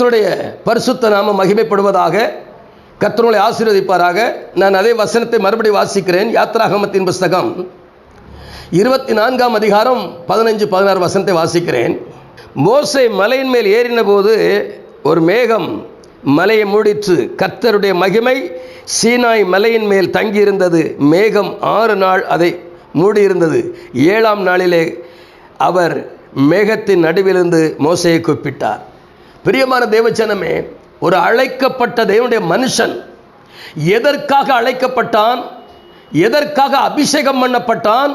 கத்தருடைய பரிசுத்த நாம மகிமைப்படுவதாக கர்த்தருளை ஆசீர்வதிப்பாராக. நான் அதே வசனத்தை மறுபடி வாசிக்கிறேன். யாத்ராகமத்தின் புஸ்தகம் இருபத்தி நான்காம் அதிகாரம் பதினஞ்சு பதினாறு வசனத்தை வாசிக்கிறேன். மோசை மலையின் மேல் ஏறின போது ஒரு மேகம் மலையை மூடிற்று. கர்த்தருடைய மகிமை சீனாய் மலையின் மேல் தங்கியிருந்தது. மேகம் ஆறு நாள் அதை மூடியிருந்தது. ஏழாம் நாளிலே அவர் மேகத்தின் நடுவிலிருந்து மோசையை கூப்பிட்டார். பிரியமான தேவச்சனமே ஒரு அழைக்கப்பட்ட தேவனுடைய மனுஷன் எதற்காக அழைக்கப்பட்டான்? எதற்காக அபிஷேகம் பண்ணப்பட்டான்?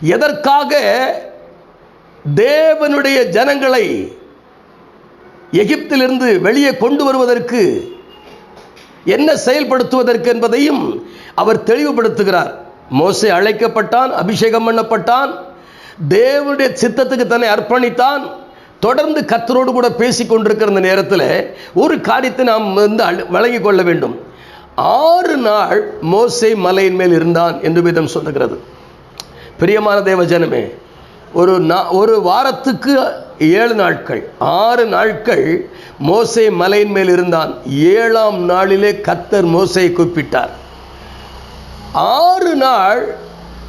எதற்காக தேவனுடைய ஜனங்களை எகிப்திலிருந்து வெளியே கொண்டு வருவதற்கு என்ன செயல்படுத்துவதற்கு என்பதையும் அவர் தெளிவுபடுத்துகிறார். மோசை அழைக்கப்பட்டான் அபிஷேகம் பண்ணப்பட்டான் தேவனுடைய சித்தத்துக்கு தன்னை அர்ப்பணித்தான். தொடர்ந்து கத்தரோடு கூட பேசி கொண்டிருக்கிற அந்த நேரத்தில் ஒரு காரியத்தை நாம் வந்து வழங்கி கொள்ள வேண்டும். ஆறு நாள் மோசை மலையின் மேல் இருந்தான் என்று விதம் சொல்லுகிறது. பிரியமான தேவ ஜனமே ஒரு நா ஒரு வாரத்துக்கு ஏழு நாட்கள் ஆறு நாட்கள் மோசை மலையின் மேல் இருந்தான். ஏழாம் நாளிலே கத்தர் மோசையை கூப்பிட்டார். ஆறு நாள்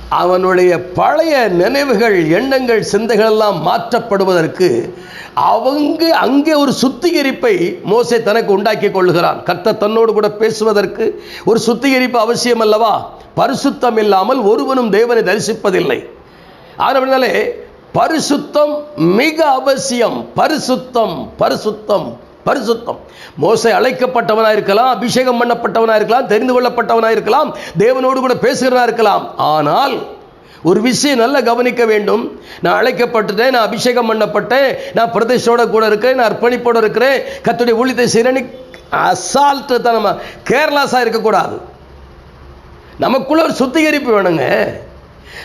அவனுடைய பழைய நினைவுகள் எண்ணங்கள் சிந்தைகள் எல்லாம் மாற்றப்படுவதற்கு அவங்க அங்கே ஒரு சுத்திகரிப்பை மோசே தனக்கு உண்டாக்கி கொள்ளுகிறான். கர்த்த தன்னோடு கூட பேசுவதற்கு ஒரு சுத்திகரிப்பு அவசியம் அல்லவா? பரிசுத்தம் இல்லாமல் ஒருவனும் தேவனை தரிசிப்பதில்லை. ஆனவனாலே பரிசுத்தம் மிக அவசியம். பரிசுத்தம் பரிசுத்தம். பரிசுத்தம். மோசை அழைக்கப்பட்டவனாக இருக்கலாம் அபிஷேகம் பண்ணப்பட்டவனாக இருக்கலாம் தெரிந்து கொள்ளப்பட்டவனாக இருக்கலாம் தேவனோடு கூட பேசுகிறதா இருக்கலாம். ஆனால் ஒரு விஷயம் நல்லா கவனிக்க வேண்டும். நான் அழைக்கப்பட்டுட்டேன் நான் அபிஷேகம் பண்ணப்பட்டேன் நான் பிரதேசோட கூட இருக்கிறேன் நான் அர்ப்பணிப்போடு இருக்கிறேன் கத்துடைய ஊழியத்தை சிறனி அசால்ட்டு தான் நம்ம கேர்லாஸாக இருக்கக்கூடாது. நமக்குள்ள ஒரு சுத்திகரிப்பு வேணுங்க.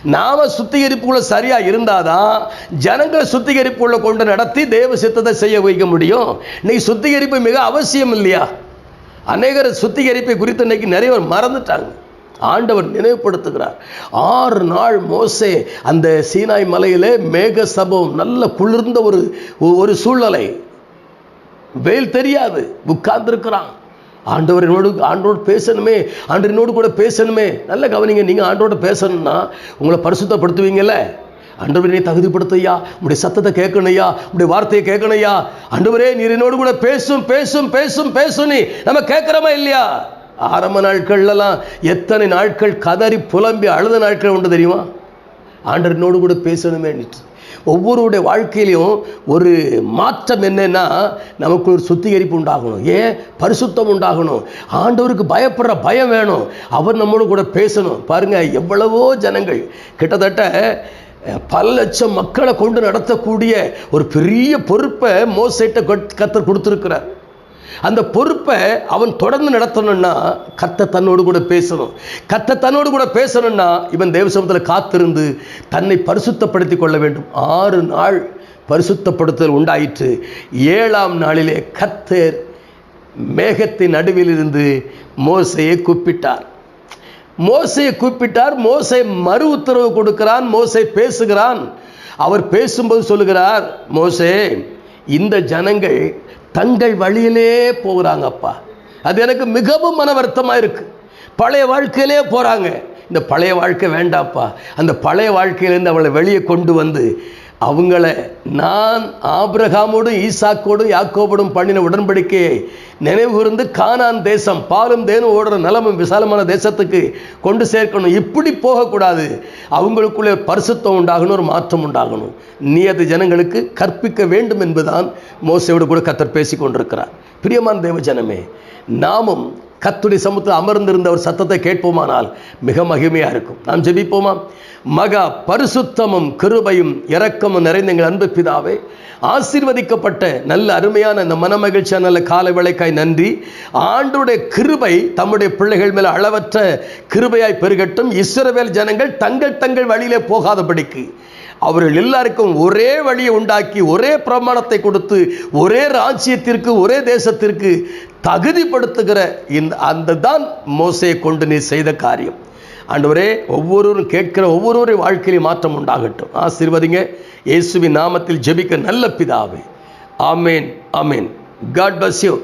நாம சுத்திகரிப்புக்குள்ள சரியா இருந்தாதான் ஜனங்களை சுத்திகரிப்புக்குள்ள கொண்டு நடத்தி தேவ சித்தத்தை செய்ய வைக்க முடியும். இன்னைக்கு சுத்திகரிப்பு மிக அவசியம் இல்லையா? அநேகர் சுத்திகரிப்பை குறித்து இன்னைக்கு நிறைய பேர் மறந்துட்டாங்க. ஆண்டவர் நினைவுபடுத்துகிறார். ஆறு நாள் மோசே அந்த சீனாய் மலையிலே மேக சபம் நல்ல குளிர்ந்த ஒரு ஒரு சூழ்நிலை. வெயில் தெரியாது உட்கார்ந்துருக்கிறான். ஆண்டவர் என்னோடு ஆண்டோடு பேசணுமே ஆண்டவனோடு கூட பேசணுமே. நல்ல கவனிங்க நீங்கள் ஆண்டோட பேசணும்னா உங்களை பரிசுத்தப்படுத்துவீங்கல்ல? ஆண்டவரே தகுதிப்படுத்தையா உடைய சத்தத்தை கேட்கணையா உடைய வார்த்தையை கேட்கணையா ஆண்டவரே நீர் என்னோடு கூட பேசும் பேசும் பேசும் பேசும் நீ. நம்ம கேட்குறோமா இல்லையா? ஆரம்ப நாட்கள்லாம் எத்தனை நாட்கள் கதறி புலம்பி அழுத நாட்கள் உண்டு தெரியுமா? ஆண்டவனோடு கூட பேசணுமே ஒவ்வொருடைய வாழ்க்கையிலையும் ஒரு மாற்றம் என்னன்னா நமக்கு ஒரு சுத்திகரிப்பு உண்டாகணும். ஏன்? பரிசுத்தம் உண்டாகணும். ஆண்டவருக்கு பயப்படுற பயம் வேணும். அவர் நம்மளோட கூட பேசணும். பாருங்க எவ்வளவோ ஜனங்கள் கிட்டத்தட்ட பல லட்சம் மக்களை கொண்டு நடத்தக்கூடிய ஒரு பெரிய பொறுப்பை மோசைட்ட கத்தர் கொடுத்துருக்கிறார். அந்த பொறுப்பை அவன் தொடர்ந்து நடத்தணும்னா கத்த தன்னோடு கூட பேசணும். கத்த தன்னோடு கூட பேசணும்னா இவன் தேவசமத்தில் காத்திருந்து தன்னை பரிசுத்தப்படுத்தி கொள்ள வேண்டும். ஆறு நாள் பரிசுத்தப்படுத்தல் உண்டாயிற்று. ஏழாம் நாளிலே கத்தர் மேகத்தின் நடுவில் இருந்து மோசையை கூப்பிட்டார். மோசையை கூப்பிட்டார். மோசை மறு உத்தரவு கொடுக்கிறான். மோசை பேசுகிறான். அவர் பேசும்போது சொல்லுகிறார் மோசே இந்த ஜனங்கள் தங்கள் வழியிலே போகிறாங்கப்பா. அது எனக்கு மிகவும் மன வருத்தமாக இருக்குது பழைய வாழ்க்கையிலே போகிறாங்க இந்த பழைய வாழ்க்கை வேண்டாப்பா. அந்த பழைய வாழ்க்கையிலேருந்து அவளை வெளியே கொண்டு வந்து அவங்கள நான் ஆபிரகாமோடும் ஈசாக்கோடும் யாக்கோபோடும் பண்ணின உடன்படிக்கையை நினைவு கூர்ந்து கானான் தேசம் பாலும் தேனும் ஓடுற நிலமும் விசாலமான தேசத்துக்கு கொண்டு சேர்க்கணும். இப்படி போகக்கூடாது. அவங்களுக்குள்ளே பரிசுத்தம் உண்டாகணும் ஒரு மாற்றம் உண்டாகணும். நீ அது ஜனங்களுக்கு கற்பிக்க வேண்டும் என்பதுதான் மோசையோடு கூட கத்தர் பேசி கொண்டிருக்கிறார் பிரியமான தேவ ஜனமே நாமும் கத்துடி சமூகத்தில் அமர்ந்திருந்த ஒரு சத்தத்தை கேட்போமானால் மிக மகிமையாக இருக்கும். நாம் ஜெபிப்போமா? மகா பரிசுத்தமும் கிருபையும் இரக்கமும் நிறைந்த எங்கள் அன்பு பிதாவே ஆசீர்வதிக்கப்பட்ட நல்ல அருமையான இந்த மனமகிழ்ச்சியான நல்ல கால விளைக்காய் நன்றி. ஆண்டுடைய கிருபை தம்முடைய பிள்ளைகள் மேல அளவற்ற கிருபையாய் பெருகட்டும். இஸ்ரவேல் ஜனங்கள் தங்கள் தங்கள் வழியிலே போகாதபடிக்கு அவர்கள் எல்லாருக்கும் ஒரே வழியை உண்டாக்கி ஒரே பிரமாணத்தை கொடுத்து ஒரே ராஜ்யத்திற்கு ஒரே தேசத்திற்கு தகுதிப்படுத்துகிற இந்த அந்த தான் மோசையை கொண்டு நீ செய்த காரியம். ஆண்டவரே ஒவ்வொருவரும் கேட்கிற ஒவ்வொருவரையும் வாழ்க்கையிலும் மாற்றம் உண்டாகட்டும். ஆசீர்வதிங்க. இயேசுவின் நாமத்தில் ஜெபிக்க நல்ல பிதாவே. ஆமேன் ஆமேன். God bless you